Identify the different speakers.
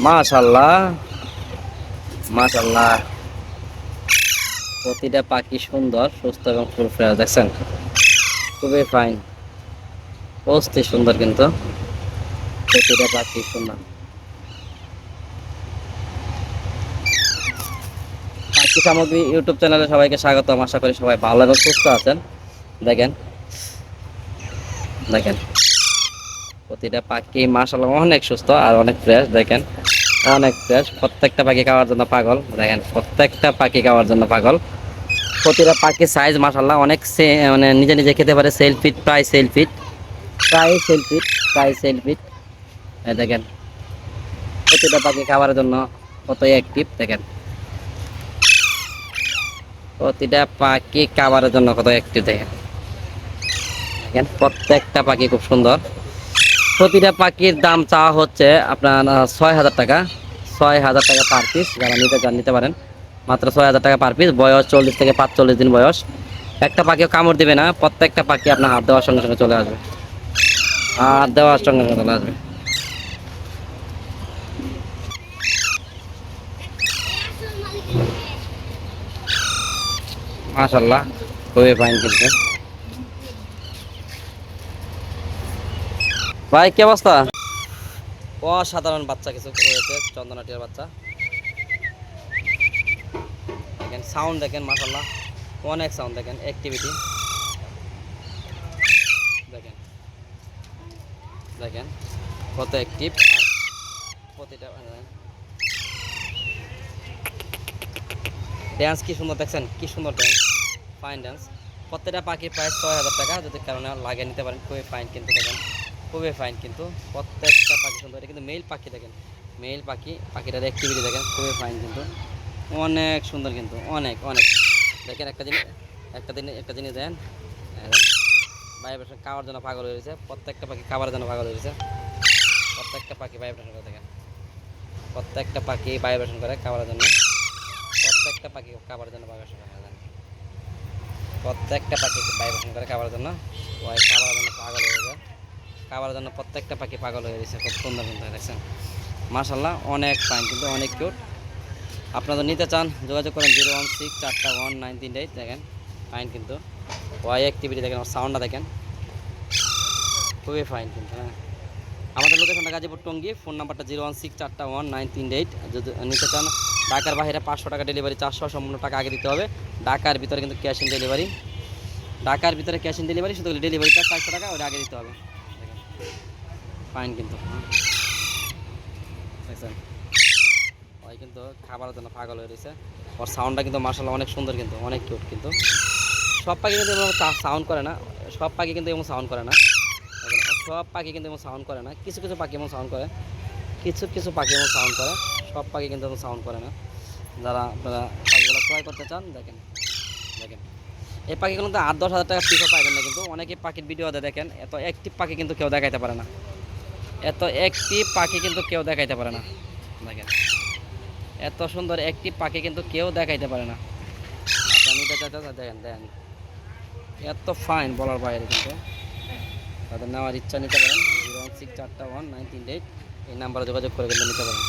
Speaker 1: মাশাল্লাহ মাশাল্লাহ প্রতিটা পাখি সুন্দর, সুস্থ এবং ফুল ফ্রেশ দেখছেন? খুবই ফাইন অস্থির সুন্দর কিন্তু। প্রতিটা পাখি সুন্দর। পাখি সামগ্রী ইউটিউব চ্যানেলে সবাইকে স্বাগত আশা করি সবাই ভালো এবং সুস্থ আছেন। দেখেন। দেখেন। প্রতিটা পাখি মাশাল্লাহ অনেক সুস্থ আর অনেক ফ্রেশ দেখেন। অনেক ফ্রেশ প্রত্যেকটা পাখি খাওয়ার জন্য পাগল, দেখেন, প্রত্যেকটা পাখি খাওয়ার জন্য পাগল। প্রতিটা পাখির সাইজ মাশাল্লাহ অনেক মানে নিজে নিজে খেতে পারে সেলফিট প্রায় সেলফিট প্রায় সেলফিট প্রায় সেলফিট দেখেন, প্রতিটা পাখি খাওয়ার জন্য কতই অ্যাক্টিভ দেখেন। প্রতিটা পাখি খাবারের জন্য কত অ্যাক্টিভ দেখেন। দেখেন, প্রত্যেকটা পাখি খুব সুন্দর। প্রতিটা পাখির দাম চাওয়া হচ্ছে আপনার ছয় হাজার টাকা। ছয় হাজার টাকা পার পিস যারা নিতে চান, নিতে পারেন। মাত্র ছয় হাজার টাকা পার পিস বয়স চল্লিশ থেকে পাঁচচল্লিশ দিন বয়স। একটা পাখিও কামড় দিবে না, প্রত্যেকটা পাখি আপনার হাত দেওয়ার সঙ্গে সঙ্গে চলে আসবে। হাত দেওয়ার সঙ্গে সঙ্গে চলে আসবে। মাশাল্লাহ খুবই ফাইন কিন্তু। ভাই, কি অবস্থা? অসাধারণ বাচ্চা কিছু রয়েছে চন্দনাটিয়ার বাচ্চা। দেখেন সাউন্ড দেখেন মাশাল্লাহ অনেক সাউন্ড দেখেন অ্যাক্টিভিটি দেখেন দেখেন, কত অ্যাক্টিভ আর প্রতিটা ড্যান্স কি সুন্দর দেখছেন? কি সুন্দর ড্যান্স ফাইন ড্যান্স প্রত্যেকটা পাখির প্রায় ছয় হাজার টাকা, যদি কারণে লাগিয়ে নিতে পারেন, খুবই ফাইন কিন্তু দেখেন। খুবই ফাইন কিন্তু। প্রত্যেকটা পাখি সুন্দর এটা কিন্তু মেল পাখি দেখেন। মেল পাখি, পাখিটার অ্যাক্টিভিটি দেখেন, খুবই ফাইন কিন্তু। অনেক সুন্দর কিন্তু, অনেক অনেক। দেখেন একটা জিনিস, একটা দিন একটা জিনিস দেন। ভাইব্রেশন খাওয়ার জন্য পাগল হয়েছে প্রত্যেকটা পাখি খাবার জন্য পাগল হয়েছে প্রত্যেকটা পাখি ভাইব্রেশন করে দেখেন। প্রত্যেকটা পাখি ভাইব্রেশন করে খাবারের জন্য। প্রত্যেকটা পাখি খাবারের জন্য ভাইব্রেশন করে দেখেন। প্রত্যেকটা পাখি ভাইব্রেশন করে খাবারের জন্য। ওই খাবারের জন্য পাগল হয়ে যায় খাবারের জন্য প্রত্যেকটা পাখি পাগল হয়ে গেছে, খুব সুন্দর কিন্তু দেখছেন? মাশাল্লাহ অনেক ফাইন কিন্তু অনেক কিউট আপনারা নিতে চান, যোগাযোগ করেন জিরো ওয়ান সিক্স চারটা ওয়ান নাইন তিনটে এইট, দেখেন? ফাইন কিন্তু। ওয়াই অ্যাক্টিভিটি দেখেন আমার সাউন্ডটা দেখেন? খুবই ফাইন কিন্তু হ্যাঁ। আমাদের লোকেশনটা গাজীপুর টঙ্গি ফোন নাম্বারটা জিরো ওয়ান সিক্স চারটা ওয়ান নাইন তিন এইট। যদি নিতে চান, ঢাকার বাইরে পাঁচশো টাকা ডেলিভারি চারশো সম্পূর্ণ টাকা আগে দিতে হবে। ঢাকার ভিতরে কিন্তু ক্যাশ ইন ডেলিভারি ঢাকার ভিতরে ক্যাশ ইন ডেলিভারি শুধু ডেলিভারি চার্জ চারশো টাকা, ওটা আগে দিতে হবে। ফাইন কিন্তু। দেখছেন? ওই কিন্তু খাবারের জন্য পাগল হয়ে রয়েছে। ওর সাউন্ডটা কিন্তু মার্শাল্লাহ অনেক সুন্দর কিন্তু, অনেক কিউট কিন্তু। সব পাখি কিন্তু সাউন্ড করে না। সব পাখি কিন্তু এমন সাউন্ড করে না। সব পাখি কিন্তু এমন সাউন্ড করে না। কিছু কিছু পাখি এমন সাউন্ড করে। কিছু কিছু পাখি এমন সাউন্ড করে। সব পাখি কিন্তু এমন সাউন্ড করে না। যারা আপনারা পাখিগুলো ক্রয় করতে চান, দেখেন। দেখেন। এই পাখিগুলো কিন্তু আট দশ হাজার টাকা পিসও পাইবেন না কিন্তু। অনেকে পাখির ভিডিওতে দেখেন, এত একটি পাখি কিন্তু কেউ দেখাইতে পারে না। এত একটি পাখি কিন্তু কেউ দেখাইতে পারে না। দেখেন, এত সুন্দর একটি পাখি কিন্তু কেউ দেখাইতে পারে না। চাইতে দেখেন দেখেন। এত ফাইন বলার বাইরে কিন্তু। তাদের নেওয়ার ইচ্ছা নিতে পারেন। জিরো ওয়ান সিক্স চারটা ওয়ান নাইন তিন এইট। এই নাম্বারে যোগাযোগ করে কিন্তু নিতে পারেন।